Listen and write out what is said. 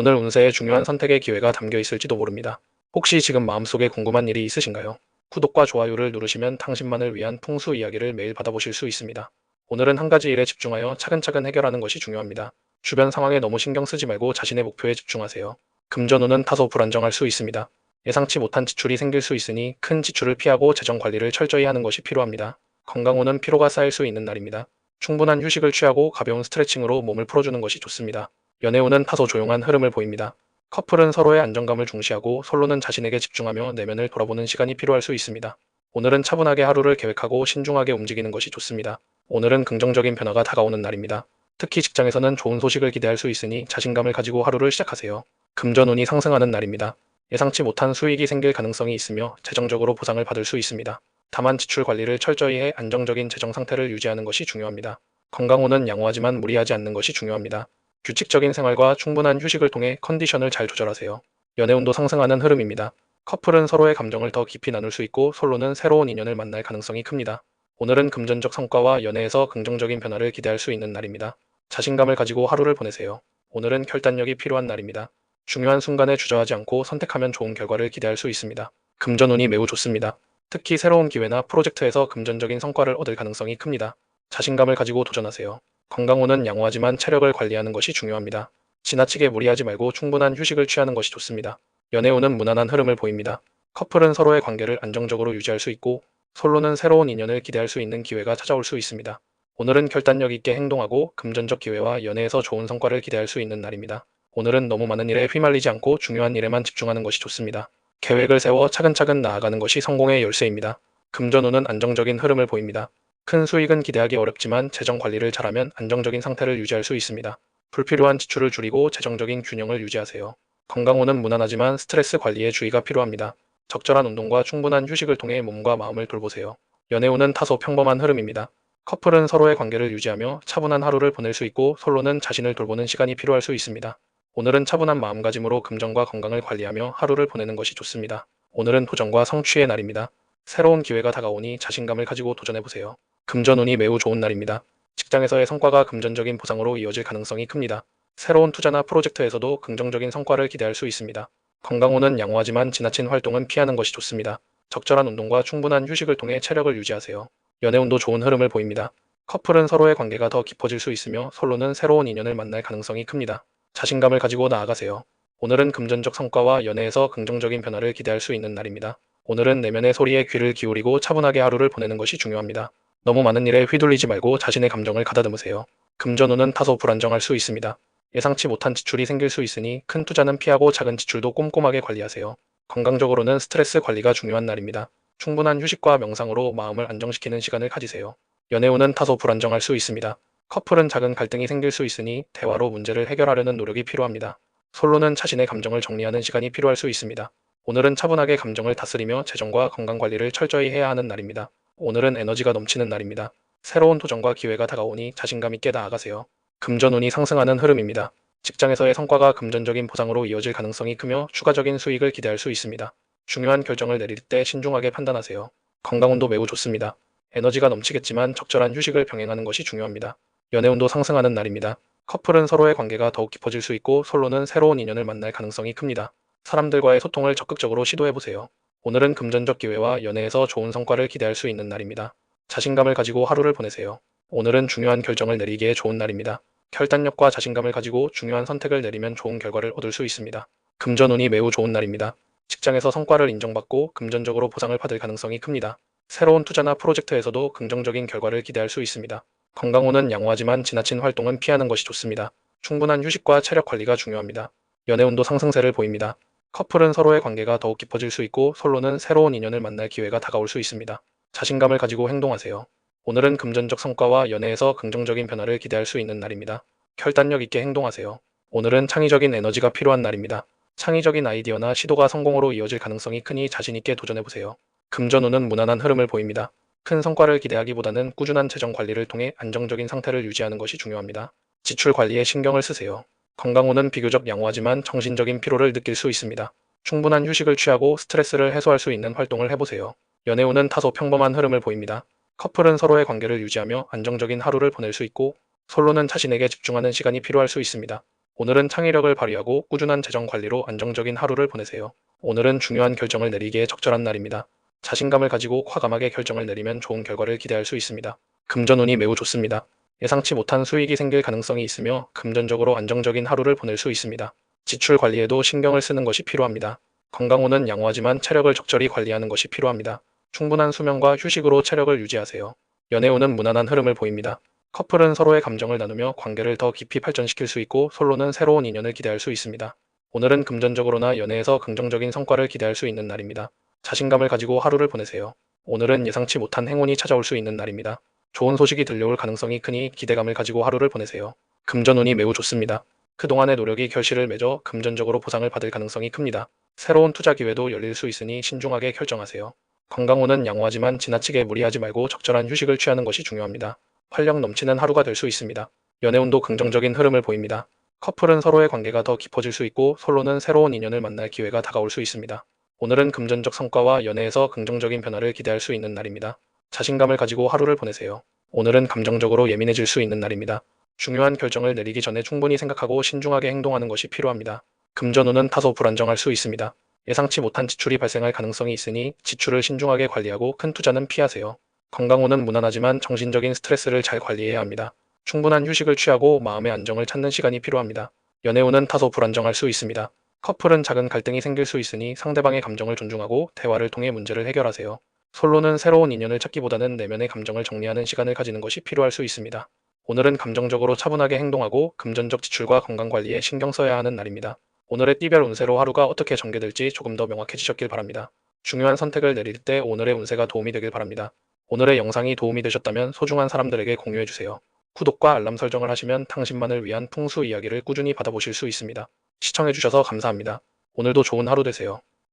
오늘 운세에 중요한 선택의 기회가 담겨 있을지도 모릅니다. 혹시 지금 마음속에 궁금한 일이 있으신가요? 구독과 좋아요를 누르시면 당신만을 위한 풍수 이야기를 매일 받아보실 수 있습니다. 오늘은 한 가지 일에 집중하여 차근차근 해결하는 것이 중요합니다. 주변 상황에 너무 신경 쓰지 말고 자신의 목표에 집중하세요. 금전운은 다소 불안정할 수 있습니다. 예상치 못한 지출이 생길 수 있으니 큰 지출을 피하고 재정 관리를 철저히 하는 것이 필요합니다. 건강운은 피로가 쌓일 수 있는 날입니다. 충분한 휴식을 취하고 가벼운 스트레칭으로 몸을 풀어주는 것이 좋습니다. 연애운은 다소 조용한 흐름을 보입니다. 커플은 서로의 안정감을 중시하고 솔로는 자신에게 집중하며 내면을 돌아보는 시간이 필요할 수 있습니다. 오늘은 차분하게 하루를 계획하고 신중하게 움직이는 것이 좋습니다. 오늘은 긍정적인 변화가 다가오는 날입니다. 특히 직장에서는 좋은 소식을 기대할 수 있으니 자신감을 가지고 하루를 시작하세요. 금전운이 상승하는 날입니다. 예상치 못한 수익이 생길 가능성이 있으며 재정적으로 보상을 받을 수 있습니다. 다만 지출 관리를 철저히 해 안정적인 재정 상태를 유지하는 것이 중요합니다. 건강운은 양호하지만 무리하지 않는 것이 중요합니다. 규칙적인 생활과 충분한 휴식을 통해 컨디션을 잘 조절하세요. 연애운도 상승하는 흐름입니다. 커플은 서로의 감정을 더 깊이 나눌 수 있고 솔로는 새로운 인연을 만날 가능성이 큽니다. 오늘은 금전적 성과와 연애에서 긍정적인 변화를 기대할 수 있는 날입니다. 자신감을 가지고 하루를 보내세요. 오늘은 결단력이 필요한 날입니다. 중요한 순간에 주저하지 않고 선택하면 좋은 결과를 기대할 수 있습니다. 금전운이 매우 좋습니다. 특히 새로운 기회나 프로젝트에서 금전적인 성과를 얻을 가능성이 큽니다. 자신감을 가지고 도전하세요. 건강운은 양호하지만 체력을 관리하는 것이 중요합니다. 지나치게 무리하지 말고 충분한 휴식을 취하는 것이 좋습니다. 연애운은 무난한 흐름을 보입니다. 커플은 서로의 관계를 안정적으로 유지할 수 있고 솔로는 새로운 인연을 기대할 수 있는 기회가 찾아올 수 있습니다. 오늘은 결단력 있게 행동하고 금전적 기회와 연애에서 좋은 성과를 기대할 수 있는 날입니다. 오늘은 너무 많은 일에 휘말리지 않고 중요한 일에만 집중하는 것이 좋습니다. 계획을 세워 차근차근 나아가는 것이 성공의 열쇠입니다. 금전운은 안정적인 흐름을 보입니다. 큰 수익은 기대하기 어렵지만 재정 관리를 잘하면 안정적인 상태를 유지할 수 있습니다. 불필요한 지출을 줄이고 재정적인 균형을 유지하세요. 건강운은 무난하지만 스트레스 관리에 주의가 필요합니다. 적절한 운동과 충분한 휴식을 통해 몸과 마음을 돌보세요. 연애운은 다소 평범한 흐름입니다. 커플은 서로의 관계를 유지하며 차분한 하루를 보낼 수 있고 솔로는 자신을 돌보는 시간이 필요할 수 있습니다. 오늘은 차분한 마음가짐으로 금전과 건강을 관리하며 하루를 보내는 것이 좋습니다. 오늘은 도전과 성취의 날입니다. 새로운 기회가 다가오니 자신감을 가지고 도전해보세요. 금전운이 매우 좋은 날입니다. 직장에서의 성과가 금전적인 보상으로 이어질 가능성이 큽니다. 새로운 투자나 프로젝트에서도 긍정적인 성과를 기대할 수 있습니다. 건강운은 양호하지만 지나친 활동은 피하는 것이 좋습니다. 적절한 운동과 충분한 휴식을 통해 체력을 유지하세요. 연애운도 좋은 흐름을 보입니다. 커플은 서로의 관계가 더 깊어질 수 있으며 솔로는 새로운 인연을 만날 가능성이 큽니다. 자신감을 가지고 나아가세요. 오늘은 금전적 성과와 연애에서 긍정적인 변화를 기대할 수 있는 날입니다. 오늘은 내면의 소리에 귀를 기울이고 차분하게 하루를 보내는 것이 중요합니다. 너무 많은 일에 휘둘리지 말고 자신의 감정을 가다듬으세요. 금전운은 다소 불안정할 수 있습니다. 예상치 못한 지출이 생길 수 있으니 큰 투자는 피하고 작은 지출도 꼼꼼하게 관리하세요. 건강적으로는 스트레스 관리가 중요한 날입니다. 충분한 휴식과 명상으로 마음을 안정시키는 시간을 가지세요. 연애운은 다소 불안정할 수 있습니다. 커플은 작은 갈등이 생길 수 있으니 대화로 문제를 해결하려는 노력이 필요합니다. 솔로는 자신의 감정을 정리하는 시간이 필요할 수 있습니다. 오늘은 차분하게 감정을 다스리며 재정과 건강 관리를 철저히 해야 하는 날입니다. 오늘은 에너지가 넘치는 날입니다. 새로운 도전과 기회가 다가오니 자신감 있게 나아가세요. 금전운이 상승하는 흐름입니다. 직장에서의 성과가 금전적인 보상으로 이어질 가능성이 크며 추가적인 수익을 기대할 수 있습니다. 중요한 결정을 내릴 때 신중하게 판단하세요. 건강운도 매우 좋습니다. 에너지가 넘치겠지만 적절한 휴식을 병행하는 것이 중요합니다. 연애운도 상승하는 날입니다. 커플은 서로의 관계가 더욱 깊어질 수 있고 솔로는 새로운 인연을 만날 가능성이 큽니다. 사람들과의 소통을 적극적으로 시도해보세요. 오늘은 금전적 기회와 연애에서 좋은 성과를 기대할 수 있는 날입니다. 자신감을 가지고 하루를 보내세요. 오늘은 중요한 결정을 내리기에 좋은 날입니다. 결단력과 자신감을 가지고 중요한 선택을 내리면 좋은 결과를 얻을 수 있습니다. 금전운이 매우 좋은 날입니다. 직장에서 성과를 인정받고 금전적으로 보상을 받을 가능성이 큽니다. 새로운 투자나 프로젝트에서도 긍정적인 결과를 기대할 수 있습니다. 건강운은 양호하지만 지나친 활동은 피하는 것이 좋습니다. 충분한 휴식과 체력 관리가 중요합니다. 연애운도 상승세를 보입니다. 커플은 서로의 관계가 더욱 깊어질 수 있고 솔로는 새로운 인연을 만날 기회가 다가올 수 있습니다. 자신감을 가지고 행동하세요. 오늘은 금전적 성과와 연애에서 긍정적인 변화를 기대할 수 있는 날입니다. 결단력 있게 행동하세요. 오늘은 창의적인 에너지가 필요한 날입니다. 창의적인 아이디어나 시도가 성공으로 이어질 가능성이 크니 자신있게 도전해보세요. 금전운은 무난한 흐름을 보입니다. 큰 성과를 기대하기보다는 꾸준한 재정 관리를 통해 안정적인 상태를 유지하는 것이 중요합니다. 지출 관리에 신경을 쓰세요. 건강운은 비교적 양호하지만 정신적인 피로를 느낄 수 있습니다. 충분한 휴식을 취하고 스트레스를 해소할 수 있는 활동을 해보세요. 연애운은 다소 평범한 흐름을 보입니다. 커플은 서로의 관계를 유지하며 안정적인 하루를 보낼 수 있고 솔로는 자신에게 집중하는 시간이 필요할 수 있습니다. 오늘은 창의력을 발휘하고 꾸준한 재정 관리로 안정적인 하루를 보내세요. 오늘은 중요한 결정을 내리기에 적절한 날입니다. 자신감을 가지고 과감하게 결정을 내리면 좋은 결과를 기대할 수 있습니다. 금전운이 매우 좋습니다. 예상치 못한 수익이 생길 가능성이 있으며 금전적으로 안정적인 하루를 보낼 수 있습니다. 지출 관리에도 신경을 쓰는 것이 필요합니다. 건강운은 양호하지만 체력을 적절히 관리하는 것이 필요합니다. 충분한 수면과 휴식으로 체력을 유지하세요. 연애운은 무난한 흐름을 보입니다. 커플은 서로의 감정을 나누며 관계를 더 깊이 발전시킬 수 있고 솔로는 새로운 인연을 기대할 수 있습니다. 오늘은 금전적으로나 연애에서 긍정적인 성과를 기대할 수 있는 날입니다. 자신감을 가지고 하루를 보내세요. 오늘은 예상치 못한 행운이 찾아올 수 있는 날입니다. 좋은 소식이 들려올 가능성이 크니 기대감을 가지고 하루를 보내세요. 금전운이 매우 좋습니다. 그동안의 노력이 결실을 맺어 금전적으로 보상을 받을 가능성이 큽니다. 새로운 투자 기회도 열릴 수 있으니 신중하게 결정하세요. 건강운은 양호하지만 지나치게 무리하지 말고 적절한 휴식을 취하는 것이 중요합니다. 활력 넘치는 하루가 될 수 있습니다. 연애운도 긍정적인 흐름을 보입니다. 커플은 서로의 관계가 더 깊어질 수 있고 솔로는 새로운 인연을 만날 기회가 다가올 수 있습니다. 오늘은 금전적 성과와 연애에서 긍정적인 변화를 기대할 수 있는 날입니다. 자신감을 가지고 하루를 보내세요. 오늘은 감정적으로 예민해질 수 있는 날입니다. 중요한 결정을 내리기 전에 충분히 생각하고 신중하게 행동하는 것이 필요합니다. 금전운은 다소 불안정할 수 있습니다. 예상치 못한 지출이 발생할 가능성이 있으니 지출을 신중하게 관리하고 큰 투자는 피하세요. 건강운은 무난하지만 정신적인 스트레스를 잘 관리해야 합니다. 충분한 휴식을 취하고 마음의 안정을 찾는 시간이 필요합니다. 연애운은 다소 불안정할 수 있습니다. 커플은 작은 갈등이 생길 수 있으니 상대방의 감정을 존중하고 대화를 통해 문제를 해결하세요. 솔로는 새로운 인연을 찾기보다는 내면의 감정을 정리하는 시간을 가지는 것이 필요할 수 있습니다. 오늘은 감정적으로 차분하게 행동하고 금전적 지출과 건강 관리에 신경 써야 하는 날입니다. 오늘의 띠별 운세로 하루가 어떻게 전개될지 조금 더 명확해지셨길 바랍니다. 중요한 선택을 내릴 때 오늘의 운세가 도움이 되길 바랍니다. 오늘의 영상이 도움이 되셨다면 소중한 사람들에게 공유해주세요. 구독과 알람 설정을 하시면 당신만을 위한 풍수 이야기를 꾸준히 받아보실 수 있습니다. 시청해주셔서 감사합니다. 오늘도 좋은 하루 되세요.